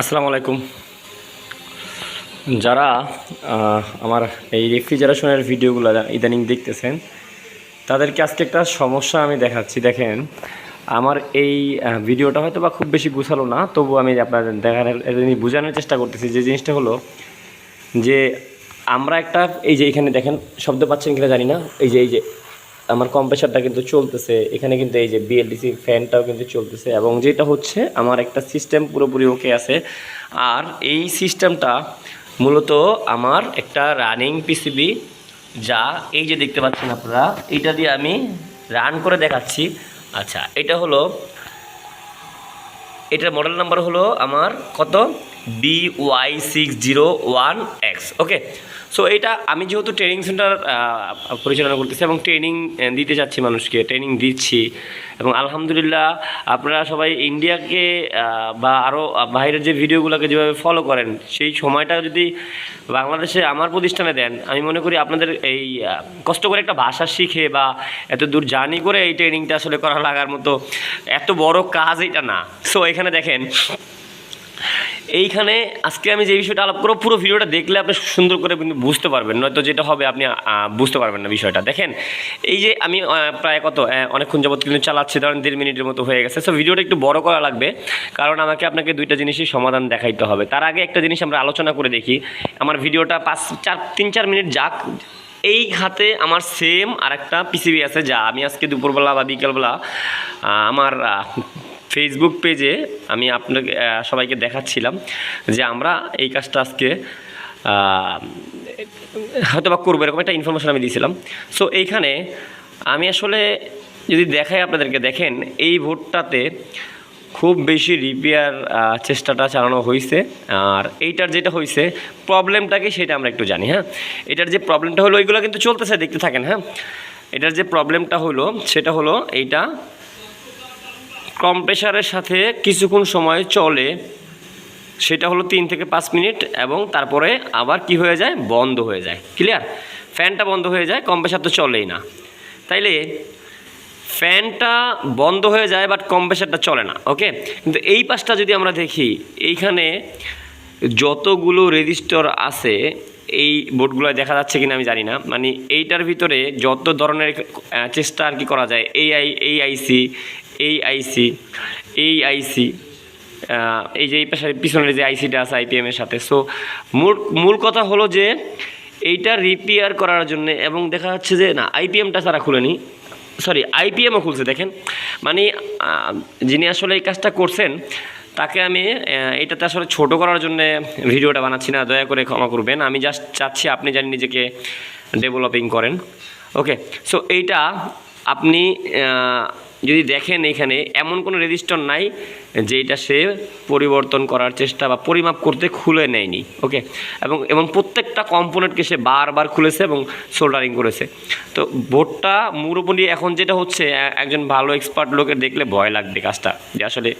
আসসালামু আলাইকুম। যারা আমার এই রেফ্রিজারেশনের ভিডিওগুলো ইদানিং দেখতেছেন, তাদেরকে আজকে একটা সমস্যা আমি দেখাচ্ছি। দেখেন, আমার এই ভিডিওটা হয়তো বা খুব বেশি গুছালো না, তবু আমি আপনাদের দেখানোর বোঝানোর চেষ্টা করতেছি যে জিনিসটা হলো যে আমরা একটা, এই যে এখানে দেখেন, শব্দ পাচ্ছেন কিনা জানি না। এই যে এই যে আমার কম্প্রেসারটা কিন্তু চলতেছে, এখানে কিন্তু এই যে বিএলডিসি ফ্যানটাও কিন্তু চলতেছে এবং যেটা হচ্ছে আমার একটা সিস্টেম পুরোপুরি ওকে আছে। আর এই সিস্টেমটা মূলত আমার একটা রানিং পিসিবি যা এই যে দেখতে পাচ্ছেন আপনারা, এটা দিয়ে আমি রান করে দেখাচ্ছি। আচ্ছা এটা হলো, এটার মডেল নাম্বার হলো আমার কত? B Y six zero one X okay so এটা আমি যেহেতু ট্রেনিং সেন্টার পরিচালনা করতেছি এবং ট্রেনিং দিতে যাচ্ছি মানুষকে ট্রেনিং দিচ্ছি এবং আলহামদুলিল্লাহ আপনারা সবাই ইন্ডিয়াকে বা আরও বাইরের যে ভিডিওগুলোকে যেভাবে ফলো করেন, সেই সময়টা যদি বাংলাদেশে আমার প্রতিষ্ঠানে দেন, আমি মনে করি আপনাদের এই কষ্ট করে একটা ভাষা শিখে বা এত দূর জার্নি করে এই ট্রেনিংটা আসলে করা লাগার মতো এত বড় কাজ এটা না। সো এখানে দেখেন এইখানে আজকে আমি যে বিষয়টা আলাপ করব, পুরো ভিডিওটা দেখলে আপনি সুন্দর করে কিন্তু বুঝতে পারবেন। নয়তো যেটা হবে আপনি বুঝতে পারবেন না বিষয়টা। দেখেন, এই যে আমি প্রায় কত অনেকক্ষণ যাবত কিন্তু চালাচ্ছি, ধরেন দেড় মিনিটের মতো হয়ে গেছে। সো ভিডিওটা একটু বড় করা লাগবে, কারণ আমাকে আপনাকে দুইটা জিনিসই সমাধান দেখাইতে হবে। তার আগে একটা জিনিস আমরা আলোচনা করে দেখি। আমার ভিডিওটা পাঁচ, চার, তিন, চার মিনিট যাক। এই হাতে আমার সেম আর একটা পিসিবি আছে, যা আমি আজকে দুপুরবেলা বা বিকেলবেলা আমার ফেসবুক পেজে আমি আপনাকে সবাইকে দেখাচ্ছিলাম যে আমরা এই কাজটা আজকে হয়তো বা করব, এরকম একটা ইনফরমেশন আমি দিয়েছিলাম। সো এইখানে আমি আসলে যদি দেখাই আপনাদেরকে, দেখেন এই ভোটটাতে খুব বেশি রিপেয়ার চেষ্টাটা চালানো হয়েছে আর এইটার যেটা হয়েছে প্রবলেমটাকে সেটা আমরা একটু জানি হ্যাঁ? এটার যে প্রবলেমটা হলো ওইগুলো কিন্তু চলতেছে, দেখতে থাকেন হ্যাঁ? এটার যে প্রবলেমটা হলো, সেটা হলো এইটা কম্প্রেসারের সাথে কিছুক্ষণ সময় চলে, সেটা হলো তিন থেকে পাঁচ মিনিট এবং তারপরে আবার কি হয়ে যায়? বন্ধ হয়ে যায়। ক্লিয়ার ফ্যানটা বন্ধ হয়ে যায় কম্প্রেসার তো চলেই না। তাইলে ফ্যানটা বন্ধ হয়ে যায় বাট কম্প্রেসারটা চলে না ওকে কিন্তু এই পাশটা যদি আমরা দেখি, এইখানে যতগুলো রেজিস্টর আছে, এই বোর্ডগুলো দেখা যাচ্ছে কিনা আমি জানি না। মানে এইটার ভিতরে যত ধরনের চেষ্টা আর কি করা যায় এই আই এই আইসি এই আইসি এই যে এই পাশে পিছনের যে আইসিটা আছে আইপিএমের সাথে। সো মূল মূল কথা হলো যে, এইটা রিপেয়ার করার জন্য এবং দেখা যাচ্ছে যে, না আইপিএমটা তারা খুলেনি সরি আইপিএমও খুলছে, দেখেন। মানে যিনি আসলে এই কাজটা করছেন, তাকে আমি এটাতে আসলে ছোট করার জন্য ভিডিওটা বানাচ্ছি না, দয়া করে ক্ষমা করবেন। আমি জাস্ট চাচ্ছি আপনি জানি নিজেকে ডেভেলপিং করেন। ওকে সো এইটা আপনি যদি দেখেন এখানে, এমন কোনো রেজিস্টার নাই যেটা সে পরিবর্তন করার চেষ্টা বা পরিমাপ করতে খুলে নেয়নি ওকে এবং এবং প্রত্যেকটা কম্পোনেন্টকে সে বারবার খুলেছে এবং সোল্ডারিং করেছে। তো বোর্ডটা মুরোপুরি এখন যেটা হচ্ছে একজন ভালো এক্সপার্ট লোকের দেখলে ভয় লাগবে কাজটা, যে আসলে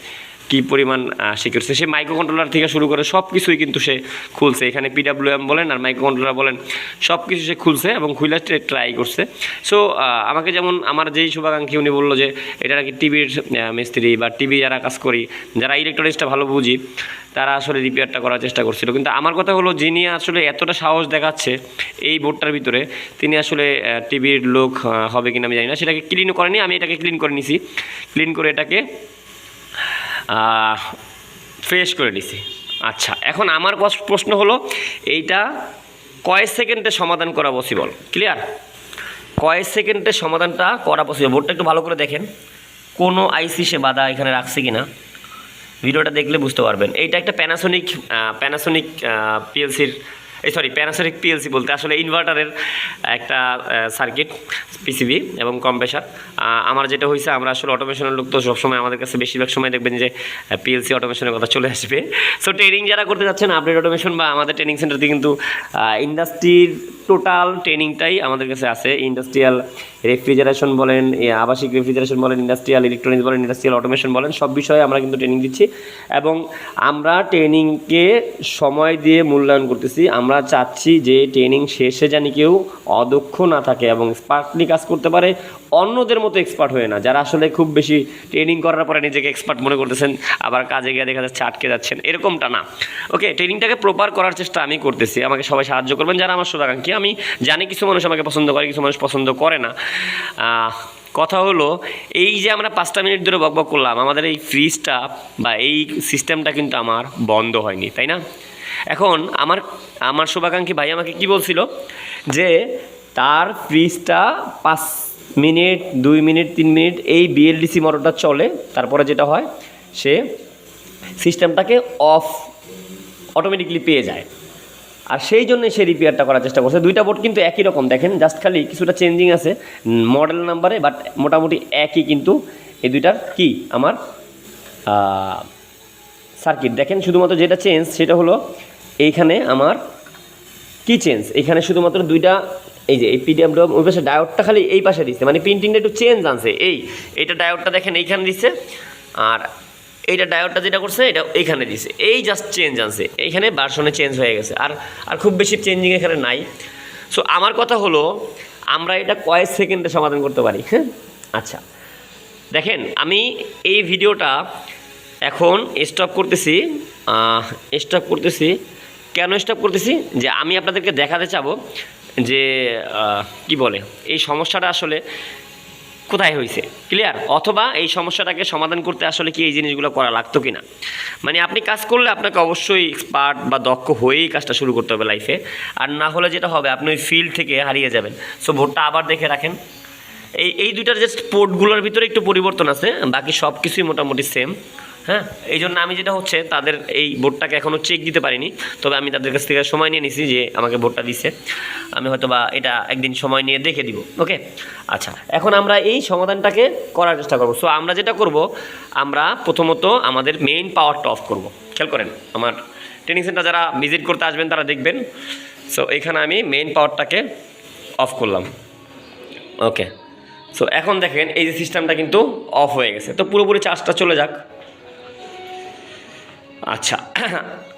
কী পরিমাণ আহ, সে মাইক্রো কন্ট্রোলার থেকে শুরু করে সব কিছুই কিন্তু সে খুলছে। এখানে পিডাব্লিউএম বলেন আর মাইক্রো কন্ট্রোলার বলেন সব কিছু সে খুলছে এবং খুলে ট্রাই করছে। সো আমাকে যেমন আমার যেই শুভাকাঙ্ক্ষী উনি বলল যে এটা নাকি টিভির মিস্ত্রি বা টিভি যারা কাজ করি যারা ইলেকট্রনিক্সটা ভালো বুঝি তারা আসলে রিপেয়ারটা করার চেষ্টা করছিল। কিন্তু আমার কথা হলো যিনি আসলে এতটা সাহস দেখাচ্ছে এই বোর্ডটার ভিতরে তিনি আসলে টিভির লোক হবে কিনা আমি জানি না। সেটাকে ক্লিন করেনি আমি এটাকে ক্লিন করে নিছি। ক্লিন করে এটাকে ফ্রেশ করে নিছি। আচ্ছা এখন আমার প্রশ্ন হলো, এইটা কয় সেকেন্ডে সমাধান করা পসিবল ক্লিয়ার কয় সেকেন্ডে সমাধানটা করা পসিবল বোর্ডটা একটু ভালো করে দেখেন। কোনো আইসি সে বাধা এখানে রাখছে কি না ভিডিওটা দেখলে বুঝতে পারবেন। এইটা একটা প্যানাসোনিক প্যানাসোনিক পিএলসির এই সরি প্যানাসোনিক পিএলসি বলতে আসলে ইনভার্টারের একটা সার্কিট পিসিবি এবং কম কম্প্রেসার আমার যেটা হয়েছে আমরা আসলে অটোমেশনের লোক তো সবসময় আমাদের কাছে বেশিরভাগ সময় দেখবেন যে পিএলসি অটোমেশনের কথা চলে আসবে। সো ট্রেনিং যারা করতে যাচ্ছেন আপডেট অটোমেশন বা আমাদের ট্রেনিং সেন্টারতে কিন্তু ইন্ডাস্ট্রির টোটাল ট্রেনিংটাই আমাদের কাছে আছে। ইন্ডাস্ট্রিয়াল রেফ্রিজারেশন বলেন আবাসিক রেফ্রিজারেশন বলেন ইন্ডাস্ট্রিয়াল ইলেকট্রনিক্স বলেন ইন্ডাস্ট্রিয়াল অটোমেশন বলেন, সব বিষয়ে আমরা কিন্তু ট্রেনিং দিচ্ছি। এবং আমরা ট্রেনিংকে সময় দিয়ে মূল্যায়ন করতেছি। আমরা চাচ্ছি যে ট্রেনিং শেষে জানি কেউ অদক্ষ না থাকে এবং স্পার্টলি কাজ করতে পারে, অন্যদের মতো এক্সপার্ট হয়ে না। যারা আসলে খুব বেশি ট্রেনিং করার পরে নিজেকে এক্সপার্ট মনে করতেছেন, আবার কাজে গিয়ে দেখা যাচ্ছে আটকে যাচ্ছেন, এরকমটা না। ওকে ট্রেনিংটাকে প্রপার করার চেষ্টা আমি করতেছি। আমাকে সবাই সাহায্য করবেন যারা আমার শুভাকাঙ্ক্ষী আমি জানি কিছু মানুষ আমাকে পছন্দ করে, কিছু মানুষ পছন্দ করে না। কথা হলো, এই যে আমরা পাঁচটা মিনিট ধরে বকবক করলাম, আমাদের এই ফ্রিজটা বা এই সিস্টেমটা কিন্তু আমার বন্ধ হয়নি, তাই না? এখন আমার আমার শুভাকাঙ্ক্ষী ভাই আমাকে কি বলছিল? যে তার ফ্রিজটা পাঁচ মিনিট, দুই মিনিট, তিন মিনিট এই বিএলডিসি মোটরটা চলে। তারপরে যেটা হয়, সে সিস্টেমটাকে অফ অটোমেটিকলি পেয়ে যায়। আর সেই জন্য সে রিপেয়ারটা করার চেষ্টা করছে। দুইটা বোর্ড কিন্তু একই রকম। দেখেন জাস্ট খালি কিছুটা চেঞ্জিং আছে মডেল নাম্বারে বাট মোটামুটি একই কিন্তু এই দুইটার কি? আমার সার্কিট দেখেন, শুধুমাত্র যেটা চেঞ্জ সেটা হলো এইখানে আমার কি চেঞ্জ এখানে শুধুমাত্র দুইটা, এই যে এই পিডিএম ওই পাশে ডায়োডটা খালি এই পাশে দিচ্ছে। মানে প্রিন্টিংটা একটু চেঞ্জ আনছে। এই, এইটা ডায়োডটা দেখেন এইখানে দিচ্ছে। আর এইটা ডায়োডটা যেটা করছে, এটা এইখানে দিছে এই জাস্ট চেঞ্জ আনছে। এইখানে বার্সনে চেঞ্জ হয়ে গেছে। আর আর খুব বেশি চেঞ্জিং এখানে নাই। সো আমার কথা হলো, আমরা এটা কয়েক সেকেন্ডে সমাধান করতে পারি হ্যাঁ? আচ্ছা। দেখেন, আমি এই ভিডিওটা এখন স্টপ করতেছি স্টপ করতেছি কেন স্টপ করতেছি? যে আমি আপনাদেরকে দেখাতে চাবো যে কি বলে, এই সমস্যাটা আসলে কোথায় হয়েছে? ক্লিয়ার অথবা এই সমস্যাটাকে সমাধান করতে আসলে কি এই জিনিসগুলো করা লাগতো কি না মানে আপনি কাজ করলে আপনাকে অবশ্যই এক্সপার্ট বা দক্ষ হয়েই কাজটা শুরু করতে হবে লাইফে আর না হলে যেটা হবে, আপনি ওই ফিল্ড থেকে হারিয়ে যাবেন। সো ভোটটা আবার দেখে রাখেন। এই এই দুইটার যে স্পোর্টগুলোর ভিতরে একটু পরিবর্তন আছে, বাকি সব কিছুই মোটামুটি সেম হ্যাঁ? এই জন্য আমি যেটা হচ্ছে তাদের এই বোর্ডটাকে এখনও চেক দিতে পারিনি। তবে আমি তাদের কাছ থেকে সময় নিয়ে নিছি যে আমাকে ভোটটা দিছে। আমি হয়তো বা এটা একদিন সময় নিয়ে দেখে দিব, ওকে? আচ্ছা এখন আমরা এই সমাধানটাকে করার চেষ্টা করব। সো আমরা যেটা করব, আমরা প্রথমত আমাদের মেইন পাওয়ারটা অফ করব। খেয়াল করেন, আমার ট্রেনিং সেন্টার যারা ভিজিট করতে আসবেন তারা দেখবেন। সো এখানে আমি মেইন পাওয়ারটাকে অফ করলাম। ওকে? সো এখন দেখেন এই যে সিস্টেমটা কিন্তু অফ হয়ে গেছে। তো পুরোপুরি চার্জটা চলে যাক। আচ্ছা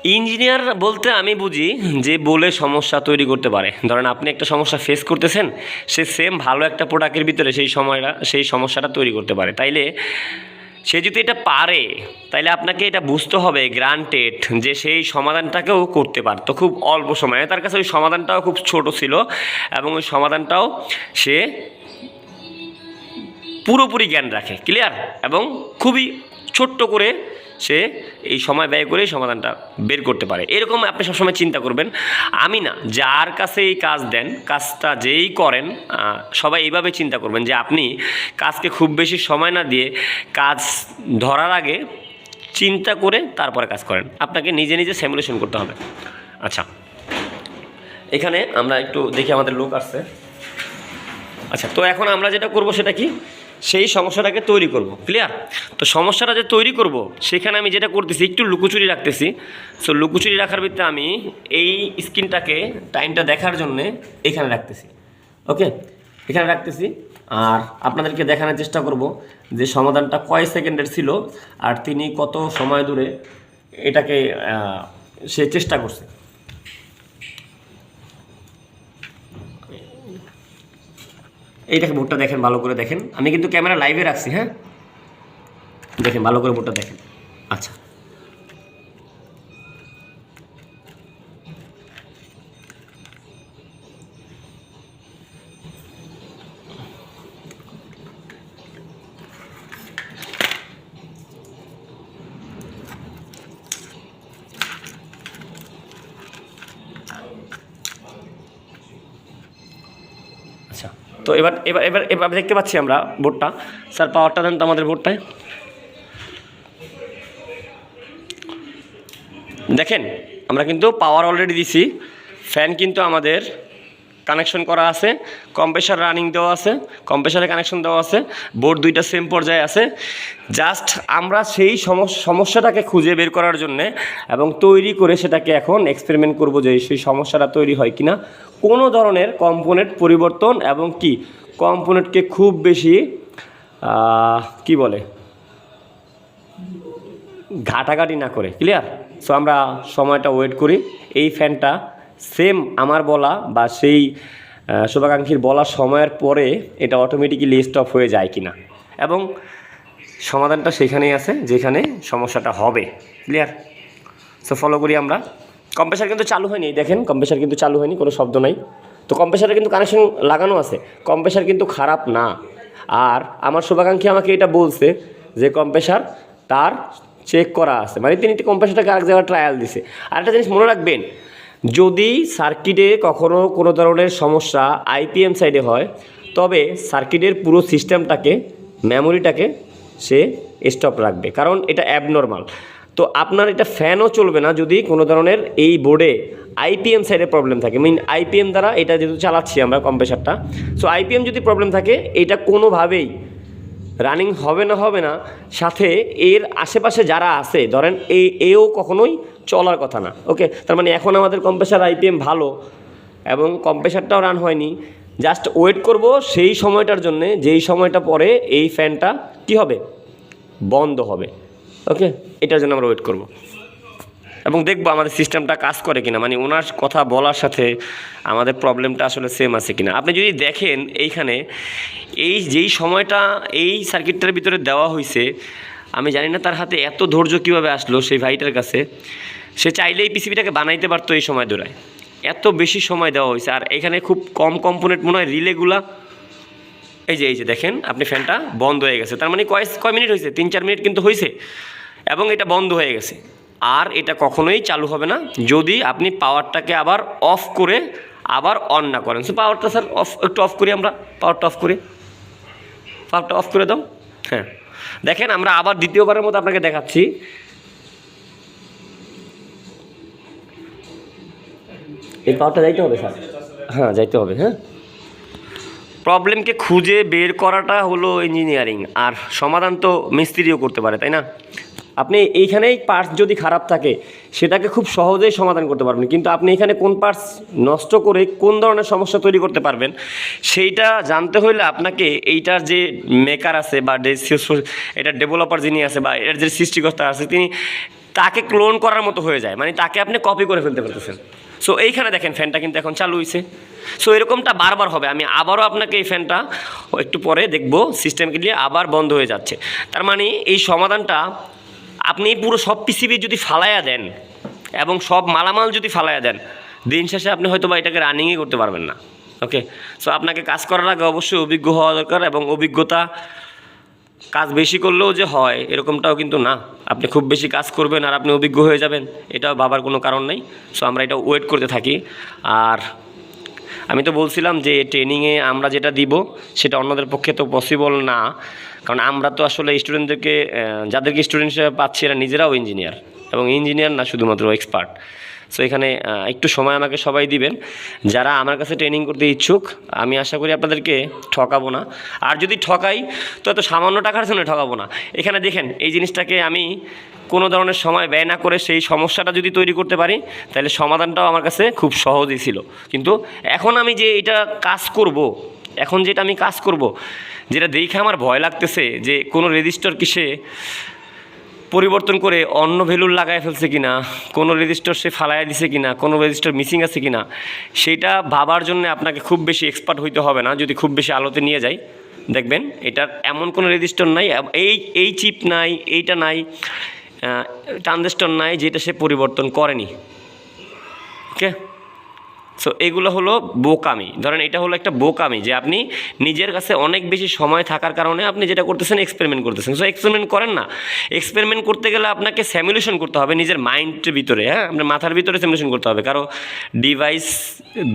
ইঞ্জিনিয়ার বলতে আমি বুঝি যে বলে সমস্যা তৈরি করতে পারে। ধরেন আপনি একটা সমস্যা ফেস করতেছেন, সে সেম ভালো একটা প্রোডাক্টের ভিতরে সেই সময়টা, সেই সমস্যাটা তৈরি করতে পারে। তাইলে সে যদি এটা পারে, তাইলে আপনাকে এটা বুঝতে হবে গ্রান্টেড যে সেই সমাধানটাকেও করতে পারতো খুব অল্প সময়ে। তার কাছে ওই সমাধানটাও খুব ছোট ছিল এবং ওই সমাধানটাও সে পুরোপুরি জ্ঞান রাখে ক্লিয়ার এবং খুবই ছোট্ট করে সে এই সময় ব্যয় করে সমাধানটা বের করতে পারে। এরকম আপনি সবসময় চিন্তা করবেন। আমি না, যার কাছে এই কাজ দেন, কাজটা যেই করেন সবাই এইভাবে চিন্তা করবেন যে আপনি কাজকে খুব বেশি সময় না দিয়ে কাজ ধরার আগে চিন্তা করে তারপরে কাজ করেন। আপনাকে নিজে নিজে স্যামুলেশন করতে হবে। আচ্ছা এখানে আমরা একটু দেখি আমাদের লোক আসছে। আচ্ছা তো এখন আমরা যেটা করব সেটা কি? সেই সমস্যাটাকে তৈরি করব। ক্লিয়ার তো সমস্যাটা যে তৈরি করব, সেখানে আমি যেটা করতেছি, একটু লুকোচুরি রাখতেছি। সো লুকোচুরি রাখার ভিতরে আমি এই স্ক্রিনটাকে টাইমটা দেখার জন্যে এখানে রাখতেছি। ওকে এখানে রাখতেছি। আর আপনাদেরকে দেখানোর চেষ্টা করব যে সমাধানটা কয় সেকেন্ডের ছিল আর তিনি কত সময় ধরে এটাকে সে চেষ্টা করছে। এইটাকে ভুট্টা দেখেন, ভালো করে দেখেন। আমি কিন্তু ক্যামেরা লাইভে রাখছি হ্যাঁ? দেখেন, ভালো করে ভুট্টা দেখেন। আচ্ছা। আচ্ছা। তো এবার এবার এবার এবার দেখতে পাচ্ছি আমরা ভোটটা। স্যার পাওয়ারটা দেন তো আমাদের ভোটটায়। দেখেন, আমরা কিন্তু পাওয়ার অলরেডি দিছি। ফ্যান কিন্তু আমাদের কানেকশন করা আছে কম্প্রেসার রানিং দেওয়া আছে কম্প্রেসারে কানেকশন দেওয়া আছে বোর্ড দুইটা সেম পর্যায়ে আছে। জাস্ট আমরা সেই সমস- সমস্যাটাকে খুঁজে বের করার জন্যে এবং তৈরি করে সেটাকে এখন এক্সপেরিমেন্ট করব যে সেই সমস্যাটা তৈরি হয় কিনা। কোনো ধরনের কম্পোনেন্ট পরিবর্তন এবং কি? কম্পোনেন্টকে খুব বেশি কি বলে? ঘাটাঘাটি না করে ক্লিয়ার সো আমরা সময়টা ওয়েট করি। এই ফ্যানটা সেম আমার বলা বা সেই শুভাকাঙ্ক্ষীর বলার সময়ের পরে এটা অটোমেটিক্যালি স্টপ হয়ে যায় কিনা। এবং সমাধানটা সেখানেই আছে, যেখানে সমস্যাটা হবে। ক্লিয়ার সো ফলো করি আমরা। কম্প্রেসার কিন্তু চালু হয়নি দেখেন কম্প্রেসার কিন্তু চালু হয়নি, কোনো শব্দ নাই। তো কম্প্রেসারে কিন্তু কানেকশন লাগানো আছে। কম্প্রেসার কিন্তু খারাপ না। আর আমার শুভাকাঙ্ক্ষী আমাকে এটা বলছে যে কম্প্রেসার তার চেক করা আছে। মানে তিনি কম্প্রেসারটাকে আরেক জায়গায় ট্রায়াল দিছে। আর একটা জিনিস মনে রাখবেন যদি সার্কিটে কখনো কোনো ধরনের সমস্যা আইপিএম সাইডে হয়, তবে সার্কিটের পুরো সিস্টেমটাকে, মেমোরিটাকে সে স্টপ রাখবে। কারণ এটা অ্যাবনর্মাল তো আপনার এটা ফ্যানও চলবে না যদি কোনো ধরনের এই বোর্ডে আইপিএম সাইডে প্রবলেম থাকে। মিন আইপিএম দ্বারা এটা যেহেতু চালাচ্ছি আমরা কম্প্রেসারটা সো আইপিএম যদি প্রবলেম থাকে, এটা কোনোভাবেই রানিং হবে না হবে না। সাথে এর আশেপাশে যারা আছে, ধরেন এ, এও কখনোই চলার কথা না ওকে তার মানে এখন আমাদের কম্প্রেসার আইপিএম ভালো এবং কম্প্রেসারটাও রান হয়নি। জাস্ট ওয়েট করব সেই সময়টার জন্য, যেই সময়টা পরে এই ফ্যানটা কি হবে? বন্ধ হবে ওকে এটার জন্য আমরা ওয়েট করব। এবং দেখব আমাদের সিস্টেমটা কাজ করে কিনা মানে ওনার কথা বলার সাথে আমাদের প্রবলেমটা আসলে সেম আছে কিনা। আপনি যদি দেখেন এইখানে, এই যেই সময়টা এই সার্কিটটার ভিতরে দেওয়া হয়েছে আমি জানি না তার হাতে এত ধৈর্য কীভাবে আসলো সেই ভাইটার কাছে সে চাইলেই পিসিবিটাকে বানাইতে পারতো এই সময় দৌড়ায় এত বেশি সময় দেওয়া হয়েছে, আর এখানে খুব কম কম্পোনেন্ট মনে হয় রিলেগুলা এই যে এই যে দেখেন, আপনি ফ্যানটা বন্ধ হয়ে গেছে। তার মানে কয় কয় মিনিট হয়েছে? তিন, চার মিনিট কিন্তু হয়েছে। এবং এটা বন্ধ হয়ে গেছে। আর এটা কখনোই চালু হবে না। যদি আপনি পাওয়ারটাকে আবার অফ করে আবার অন না করেন। সো পাওয়ারটা স্যার অফ একটু অফ করি আমরা। পাওয়ারটা অফ করি। পাওয়ারটা অফ করে দাও। হ্যাঁ। দেখেন, আমরা আবার দ্বিতীয়বারের মতো আপনাকে দেখাচ্ছি। এই পাওয়ারটা যাইতে হবে স্যার। হ্যাঁ যাইতে হবে হ্যাঁ। প্রবলেমকে খুঁজে বের করাটা হলো ইঞ্জিনিয়ারিং আর সমাধান তো মিস্ত্রিও করতে পারে তাই না? আপনি এইখানেই পার্টস যদি খারাপ থাকে সেটাকে খুব সহজেই সমাধান করতে পারবেন। কিন্তু আপনি এখানে কোন পার্টস নষ্ট করে কোন ধরনের সমস্যা তৈরি করতে পারবেন সেইটা জানতে হলে আপনাকে এইটার যে মেকার আছে বা এটা ডেভেলপার যিনি আছে বা এটার যে সৃষ্টিকর্তা আছে তিনি তাকে ক্লোন করার মতো হয়ে যায়। মানে তাকে আপনি কপি করে ফেলতে পারতেছেন। সো এইখানে দেখেন ফ্যানটা কিন্তু এখন চালু হয়েছে সো এরকমটা বারবার হবে। আমি আবারও আপনাকে এই ফ্যানটা একটু পরে দেখব সিস্টেমকে নিয়ে আবার বন্ধ হয়ে যাচ্ছে। তার মানে এই সমাধানটা আপনি পুরো সব পিসিবি যদি ফালাইয়া দেন এবং সব মালামাল যদি ফালাইয়া দেন, দিন শেষে আপনি হয়তো বা এটাকে রানিংই করতে পারবেন না। ওকে সো আপনাকে কাজ করার আগে অবশ্যই অভিজ্ঞ হওয়া দরকার এবং অভিজ্ঞতা কাজ বেশি করলেও যে হয়, এরকমটাও কিন্তু না। আপনি খুব বেশি কাজ করবেন আর আপনি অভিজ্ঞ হয়ে যাবেন, এটাও ভাবার কোনো কারণ নেই। সো আমরা এটা ওয়েট করতে থাকি। আর আমি তো বলছিলাম যে ট্রেনিংয়ে আমরা যেটা দিব, সেটা অন্যদের পক্ষে তো পসিবল না। কারণ আমরা তো আসলে স্টুডেন্টদেরকে যাদেরকে স্টুডেন্ট হিসেবে পাচ্ছি, এরা নিজেরাও ইঞ্জিনিয়ার এবং ইঞ্জিনিয়ার না, শুধুমাত্র এক্সপার্ট সো এখানে একটু সময় আমাকে সবাই দিবেন। যারা আমার কাছে ট্রেনিং করতে ইচ্ছুক, আমি আশা করি আপনাদেরকে ঠকাবো না। আর যদি ঠকাই, তো এত সামান্য টাকার জন্য ঠকাবো না। এখানে দেখেন, এই জিনিসটাকে আমি কোনো ধরনের সময় ব্যয় না করে সেই সমস্যাটা যদি তৈরি করতে পারি, তাহলে সমাধানটাও আমার কাছে খুব সহজই ছিল। কিন্তু এখন আমি যে এটা কাজ করব, এখন যেটা আমি কাজ করব, যেটা দেখে আমার ভয় লাগতেছে যে কোনো রেজিস্টার কিসে পরিবর্তন করে অন্য ভ্যালুর লাগায় ফেলছে কিনা, কোনো রেজিস্টার সে ফালাইয়া দিছে কিনা, কোনো রেজিস্টার মিসিং আছে কিনা সেইটা ভাবার জন্য আপনাকে খুব বেশি এক্সপার্ট হইতে হবে না, যদি খুব বেশি আলোতে নিয়ে যাই। দেখবেন, এটার এমন কোনো রেজিস্টার নাই এই এই চিপ নাই, এইটা নাই ট্রানজিস্টর নাই, যেটা সে পরিবর্তন করেনি। ওকে? সো এগুলো হলো বোকামি। ধরেন এটা হলো একটা বোকামি যে আপনি নিজের কাছে অনেক বেশি সময় থাকার কারণে আপনি যেটা করতেছেন এক্সপেরিমেন্ট করতেছেন। সো এক্সপেরিমেন্ট করেন না। এক্সপেরিমেন্ট করতে গেলে আপনাকে স্যামুলেশন করতে হবে নিজের মাইন্ডের ভিতরে হ্যাঁ? আপনার মাথার ভিতরে স্যামুলেশন করতে হবে। কারও ডিভাইস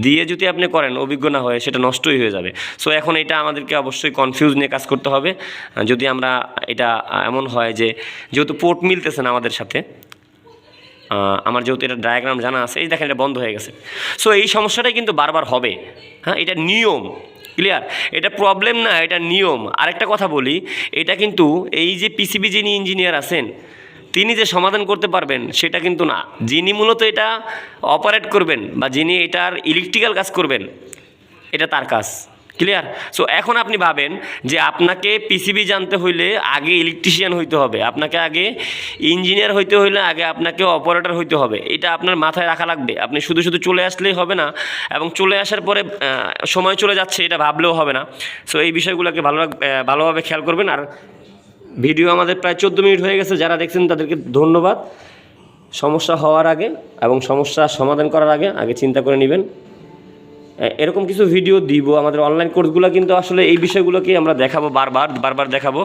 দিয়ে যদি আপনি করেন, অভিজ্ঞ না হয়ে সেটা নষ্টই হয়ে যাবে। সো এখন এটা আমাদেরকে অবশ্যই কনফিউজ নিয়ে কাজ করতে হবে। যদি আমরা এটা এমন হয় যে যেহেতু পোর্ট মিলতেছে না আমাদের সাথে আমার যেহেতু এটা ডায়াগ্রাম জানা আছে, এই দেখেন এটা বন্ধ হয়ে গেছে। সো এই সমস্যাটাই কিন্তু বারবার হবে। হ্যাঁ এটা নিয়ম ক্লিয়ার এটা প্রবলেম না, এটা নিয়ম। আরেকটা কথা বলি, এটা কিন্তু এই যে পিসিবি যিনি ইঞ্জিনিয়ার আছেন, তিনি যে সমাধান করতে পারবেন, সেটা কিন্তু না। যিনি মূলত এটা অপারেট করবেন বা যিনি এটার ইলেকট্রিক্যাল কাজ করবেন, এটা তার কাজ। ক্লিয়ার সো এখন আপনি ভাবেন যে আপনাকে পিসিবি জানতে হইলে আগে ইলেকট্রিশিয়ান হইতে হবে, আপনাকে আগে ইঞ্জিনিয়ার হইতে হইলে আগে আপনাকে অপারেটর হইতে হবে। এটা আপনার মাথায় রাখা লাগবে। আপনি শুধু শুধু চলে আসলেই হবে না, এবং চলে আসার পরে সময় চলে যাচ্ছে, এটা ভাবলেও হবে না। সো এই বিষয়গুলোকে ভালো ভালোভাবে খেয়াল করবেন। আর ভিডিও আমাদের প্রায় চোদ্দ মিনিট হয়ে গেছে, যারা দেখছেন তাদেরকে ধন্যবাদ। সমস্যা হওয়ার আগে এবং সমস্যা সমাধান করার আগে আগে চিন্তা করে নেবেন। এরকম কিছু ভিডিও দিব। আমাদের অনলাইন কোর্সগুলো কিন্তু আসলে এই বিষয়গুলোকে আমরা দেখাবো বারবার বারবার দেখাবো।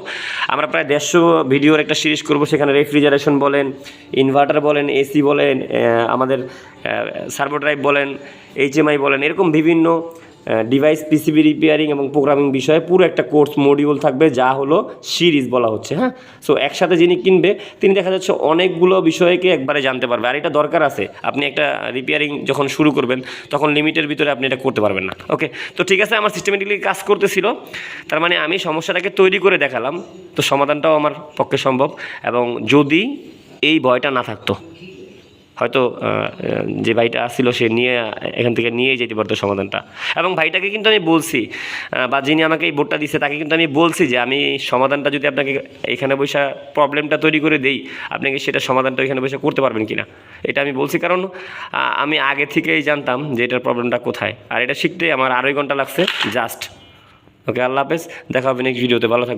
আমরা প্রায় দেড়শো ভিডিওর একটা সিরিজ করব, সেখানে রেফ্রিজারেশন বলেন ইনভার্টার বলেন এসি বলেন আমাদের সার্ভো ড্রাইভ বলেন এইচএমআই বলেন, এরকম বিভিন্ন ডিভাইস পিসিবি রিপেয়ারিং এবং প্রোগ্রামিং বিষয়ে পুরো একটা কোর্স মডিউল থাকবে, যা হলো সিরিজ বলা হচ্ছে হ্যাঁ? সো একসাথে যিনি কিনবে, তিনি দেখা যাচ্ছে অনেকগুলো বিষয়কে একবারে জানতে পারবে। আর এটা দরকার আছে, আপনি একটা রিপেয়ারিং যখন শুরু করবেন, তখন লিমিটের ভিতরে আপনি এটা করতে পারবেন না ওকে তো ঠিক আছে, আমার সিস্টেমেটিকলি কাজ করতেছিল। তার মানে আমি সমস্যাটাকে তৈরি করে দেখালাম, তো সমাধানটাও আমার পক্ষে সম্ভব। এবং যদি এই ভয়টা না থাকতো হয়তো যে ভাইটা আসছিল সে নিয়ে, এখান থেকে নিয়ে যেতে পারতো সমাধানটা। এবং ভাইটাকে কিন্তু আমি বলছি বা যিনি আমাকে এই বোর্ডটা দিচ্ছে তাকে কিন্তু আমি বলছি যে আমি সমাধানটা যদি আপনাকে এখানে বসে প্রবলেমটা তৈরি করে দেই, আপনি কি সেটা সমাধানটা এখানে বসে করতে পারবেন কি না এটা আমি বলছি কারণ আমি আগে থেকেই জানতাম যে এটার প্রবলেমটা কোথায়। আর এটা শিখতে আমার আড়াই ঘণ্টা লাগছে জাস্ট ওকে আল্লাহ হাফেজ, দেখা হবে নেক্সট ভিডিওতে ভালো থাকবেন।